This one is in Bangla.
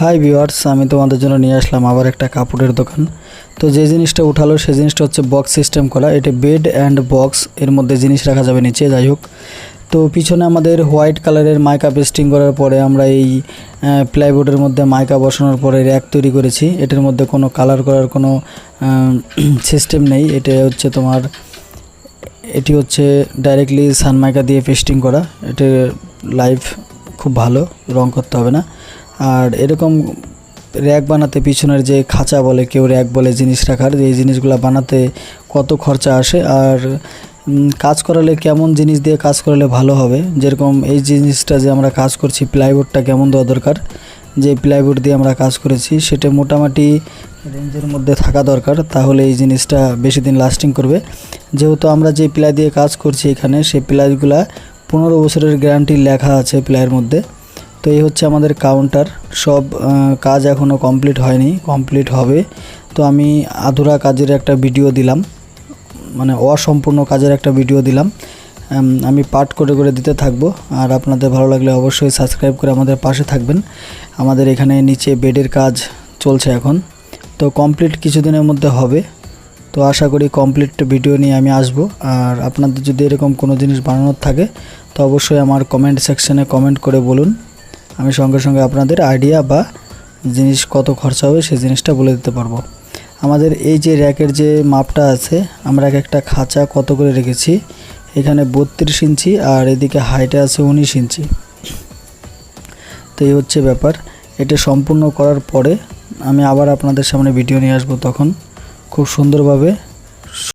হাই ভিউয়ার্স আমি তোমাদের জন্য নিয়ে আসলাম আবার একটা কাপড়ের দোকান। তো যে জিনিসটা উঠালো সেই জিনিসটা হচ্ছে বক্স সিস্টেম করা এটা বেড অ্যান্ড বক্স এর মধ্যে জিনিস রাখা যাবে নিচে, যাই হোক। তো পিছনে আমাদের হোয়াইট কালারের মাইকা পেস্টিং করার পরে আমরা এই প্লাইবোর্ডের মধ্যে মাইকা বসানোর পরে র্যাক তৈরি করেছি। এটার মধ্যে কোনো কালার করার কোনো সিস্টেম নেই। এটা হচ্ছে তোমার, এটি হচ্ছে ডাইরেক্টলি সানমাইকা দিয়ে পেস্টিং করা। এটা লাইভ খুব ভালো, রং করতে হবে না। আর এরকম র্যাক বানাতে পিছনের যে খাঁচা বলে, কেউ র্যাক বলে জিনিস রাখার এই জিনিসগুলো বানাতে কত খরচা আসে। আর কাজ করালে কেমন জিনিস দিয়ে কাজ করালে ভালো হবে? যেরকম এই জিনিসটা যে আমরা কাজ করছি প্লাইবোর্ডটা কেমন দেওয়া দরকার? যে প্লাইবোর্ড দিয়ে আমরা কাজ করেছি, সেটা মোটামুটি রেঞ্জের মধ্যে থাকা দরকার। তাহলে এই জিনিসটা বেশি দিন লাস্টিং করবে। যেহেতু আমরা যে প্লাই দিয়ে কাজ করছি এখানে সেই প্লাইগুলা পনেরো বছরের গ্যারান্টি লেখা আছে প্লাইয়ের মধ্যে। তো এই হচ্ছে আমাদের কাউন্টার সব কাজ এখনও কমপ্লিট হয়নি কমপ্লিট হবে। তো আমি আধুরা কাজের একটা ভিডিও দিলাম। মানে অসম্পূর্ণ কাজের একটা ভিডিও দিলাম। আমি পার্ট করে করে দিতে থাকব। আর আপনাদের ভালো লাগলে অবশ্যই সাবস্ক্রাইব করে আমাদের পাশে থাকবেন। আমাদের এখানে নিচে বেডের কাজ চলছে এখন। তো কমপ্লিট কিছুদিনের মধ্যে হবে। তো আশা করি কমপ্লিট ভিডিও নিয়ে আমি আসব। আর আপনাদের যদি এরকম কোনো জিনিস বানানোর থাকে, তো অবশ্যই আমার কমেন্ট সেকশনে কমেন্ট করে বলুন। আমি সঙ্গে সঙ্গে আপনাদের আইডিয়া বা জিনিস কত খরচা হবে সেই জিনিসটা বলে দিতে পারব। আমাদের এই যে র্যাকের যে মাপটা আছে, আমরা এক একটা খাঁচা কত করে রেখেছি? এখানে বত্রিশ ইঞ্চি আর এদিকে হাইটে আছে উনিশ ইঞ্চি। তো এই হচ্ছে ব্যাপার। এটা সম্পূর্ণ করার পরে আমি আবার আপনাদের সামনে ভিডিও নিয়ে আসব তখন। খুব সুন্দরভাবে